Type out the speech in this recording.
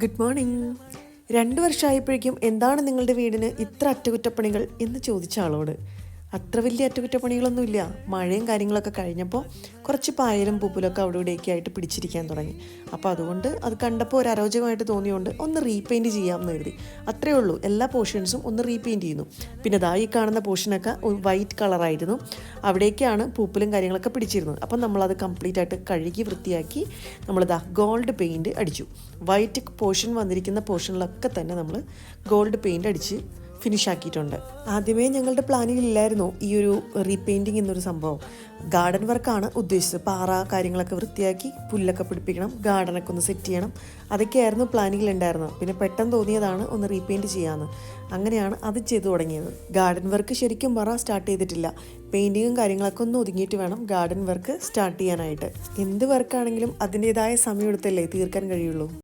Good morning രണ്ട് വർഷമായപ്പോഴേക്കും എന്താണ് നിങ്ങളുടെ വീടിന് ഇത്ര അറ്റകുറ്റപ്പണികൾ എന്ന് ചോദിച്ച ആളോട്. അത്ര വലിയ അറ്റകുറ്റപ്പണികളൊന്നുമില്ല. മഴയും കാര്യങ്ങളൊക്കെ കഴിഞ്ഞപ്പോൾ കുറച്ച് പായലും പൂപ്പലൊക്കെ അവിടെ ഇവിടെയൊക്കെ ആയിട്ട് പിടിച്ചിരിക്കാൻ തുടങ്ങി. അപ്പോൾ അതുകൊണ്ട് അത് കണ്ടപ്പോൾ ഒരു അരോചകമായിട്ട് തോന്നിയുകൊണ്ട് ഒന്ന് റീപെയിന്റ് ചെയ്യാമെന്ന് കരുതി. അത്രേ ഉള്ളൂ. എല്ലാ പോർഷൻസും ഒന്ന് റീപെയിന്റ് ചെയ്യുന്നു. പിന്നെ ദാ ഈ കാണുന്ന പോർഷനൊക്കെ വൈറ്റ് കളറായിരുന്നു. അവിടേക്കാണ് പൂപ്പലും കാര്യങ്ങളൊക്കെ പിടിച്ചിരുന്നത്. അപ്പം നമ്മളത് കംപ്ലീറ്റ് ആയിട്ട് കഴുകി വൃത്തിയാക്കി നമ്മളിതാ ഗോൾഡ് പെയിന്റ് അടിച്ചു. വൈറ്റ് പോർഷൻ വന്നിരിക്കുന്ന പോർഷനിലൊക്കെ തന്നെ നമ്മൾ ഗോൾഡ് പെയിന്റ് അടിച്ച് ഫിനിഷ് ആക്കിയിട്ടുണ്ട്. ആദ്യമേ ഞങ്ങളുടെ പ്ലാനിങ്ങിലില്ലായിരുന്നു ഈ ഒരു റീപെയിന്റിങ് എന്നൊരു സംഭവം. ഗാർഡൻ വർക്കാണ് ഉദ്ദേശിച്ചത്. പാറ കാര്യങ്ങളൊക്കെ വൃത്തിയാക്കി പുല്ലൊക്കെ പിടിപ്പിക്കണം ഗാർഡനൊക്കെ ഒന്ന് സെറ്റ് ചെയ്യണം. അതൊക്കെയായിരുന്നു പ്ലാനിങ്ങിലുണ്ടായിരുന്നത് പിന്നെ പെട്ടെന്ന് തോന്നിയതാണ് ഒന്ന് റീപെയിന്റ് ചെയ്യാമെന്ന് അങ്ങനെയാണ് അത് ചെയ്തു തുടങ്ങിയത്. ഗാർഡൻ വർക്ക് ശരിക്കും പറ സ്റ്റാർട്ട് ചെയ്തിട്ടില്ല. പെയിന്റിങ്ങും കാര്യങ്ങളൊക്കെ ഒന്ന് ഒതുങ്ങിയിട്ട് വേണം ഗാർഡൻ വർക്ക് സ്റ്റാർട്ട് ചെയ്യാനായിട്ട്. എന്ത് വർക്കാണെങ്കിലും അതിന്റെതായ സമയം എടുത്തല്ലേ തീർക്കാൻ കഴിയുള്ളൂ?